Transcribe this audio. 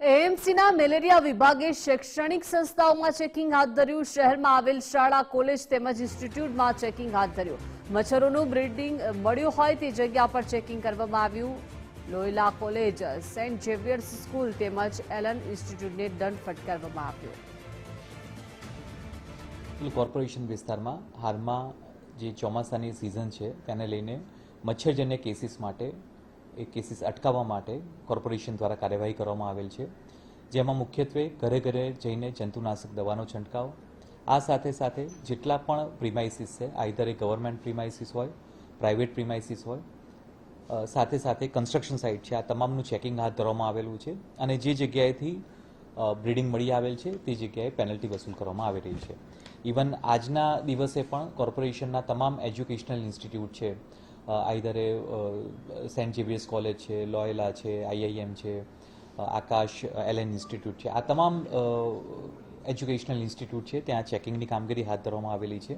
એએમસીના malaria વિભાગે શૈક્ષણિક સંસ્થાઓમાં ચેકિંગ હાથ ધર્યું. શહેરમાં આવેલ શાળા, કોલેજ તેમજ ઇન્સ્ટિટ્યૂટમાં ચેકિંગ હાથ ધર્યું. મચ્છરોનું બ્રીડિંગ મળ્યું હોય તે જગ્યા પર ચેકિંગ કરવામાં આવ્યું. Loyola college, Saint Xavier's school તેમજ એલન ઇન્સ્ટિટ્યૂટને દંડ ફટકારવામાં આવ્યો. કોર્પોરેશન વિસ્તારમાં હાલમાં જે ચોમાસાની સિઝન છે, તેને લઈને મચ્છરજન્ય કેસીસ માટે એ કેસીસ અટકાવવા માટે કોર્પોરેશન દ્વારા કાર્યવાહી કરવામાં આવેલ છે. જેમાં મુખ્યત્વે ઘરે ઘરે જઈને જંતુનાશક દવાનો છંટકાવ. આ સાથે સાથે જેટલા પણ પ્રિમાઇસીસ છે આઈધર એ ગવર્મેન્ટ પ્રિમાઇસીસ હોય પ્રાઇવેટ પ્રિમાઇસીસ હોય સાથે સાથે કન્સ્ટ્રક્શન સાઇટ છે, આ તમામનું ચેકિંગ હાથ ધરવામાં આવેલું છે અને જે જગ્યાએથી બ્રીડિંગ મળી આવેલ છે, તે જગ્યાએ પેનલ્ટી વસૂલ કરવામાં આવી રહી છે. ઇવન આજના દિવસે પણ કોર્પોરેશનના તમામ એજ્યુકેશનલ ઇન્સ્ટિટ્યૂટ છે either a Saint Xavier's college છે, લોયલા છે આઈઆઈએમ છે આકાશ એલએન ઇન્સ્ટિટ્યૂટ છે. આ તમામ એજ્યુકેશનલ ઇન્સ્ટિટ્યૂટ છે. ત્યાં ચેકિંગની કામગીરી હાથ ધરવામાં આવેલી છે.